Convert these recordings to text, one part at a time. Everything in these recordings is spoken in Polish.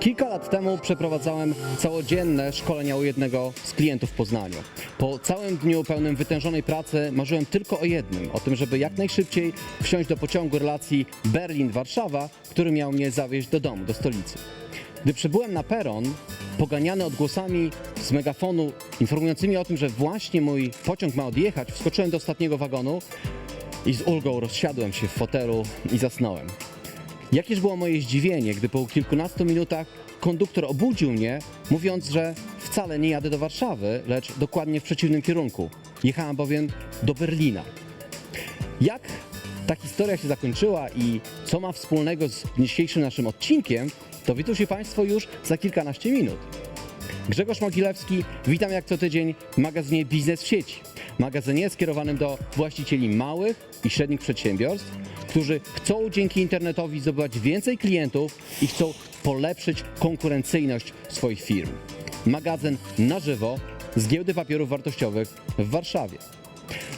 Kilka lat temu przeprowadzałem całodzienne szkolenia u jednego z klientów w Poznaniu. Po całym dniu pełnym wytężonej pracy marzyłem tylko o jednym, o tym, żeby jak najszybciej wsiąść do pociągu relacji Berlin-Warszawa, który miał mnie zawieźć do domu, do stolicy. Gdy przybyłem na peron, poganiany odgłosami z megafonu informującymi o tym, że właśnie mój pociąg ma odjechać, wskoczyłem do ostatniego wagonu i z ulgą rozsiadłem się w fotelu i zasnąłem. Jakież było moje zdziwienie, gdy po kilkunastu minutach konduktor obudził mnie, mówiąc, że wcale nie jadę do Warszawy, lecz dokładnie w przeciwnym kierunku. Jechałem bowiem do Berlina. Jak ta historia się zakończyła i co ma wspólnego z dzisiejszym naszym odcinkiem, dowiedzą się Państwo już za kilkanaście minut. Grzegorz Mogilewski, witam jak co tydzień w magazynie Biznes w sieci. Magazynie skierowanym do właścicieli małych i średnich przedsiębiorstw, którzy chcą dzięki internetowi zdobywać więcej klientów i chcą polepszyć konkurencyjność swoich firm. Magazyn na żywo z giełdy papierów wartościowych w Warszawie.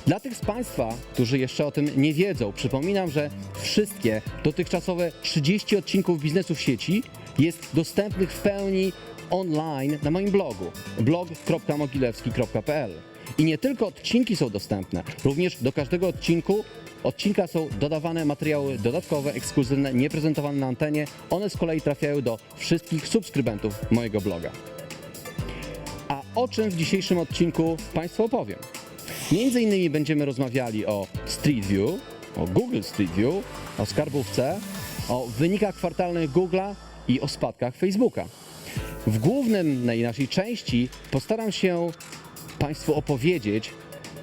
Dla tych z Państwa, którzy jeszcze o tym nie wiedzą, przypominam, że wszystkie dotychczasowe 30 odcinków biznesu w sieci jest dostępnych w pełni online na moim blogu blog.mogilewski.pl. I nie tylko odcinki są dostępne, również do każdego odcinku odcinka są dodawane materiały dodatkowe, ekskluzywne, nieprezentowane na antenie. One z kolei trafiają do wszystkich subskrybentów mojego bloga. A o czym w dzisiejszym odcinku Państwu opowiem? Między innymi będziemy rozmawiali o Street View, o Google Street View, o skarbówce, o wynikach kwartalnych Google'a i o spadkach Facebooka. W głównym naszej części postaram się Państwu opowiedzieć,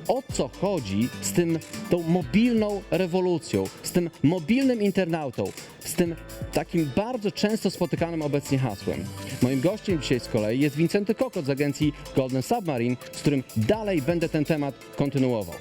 o co chodzi z tym, tą mobilną rewolucją, z tym mobilnym internautą, z tym takim bardzo często spotykanym obecnie hasłem. Moim gościem dzisiaj z kolei jest Wincenty Kokot z agencji Golden Submarine, z którym dalej będę ten temat kontynuował.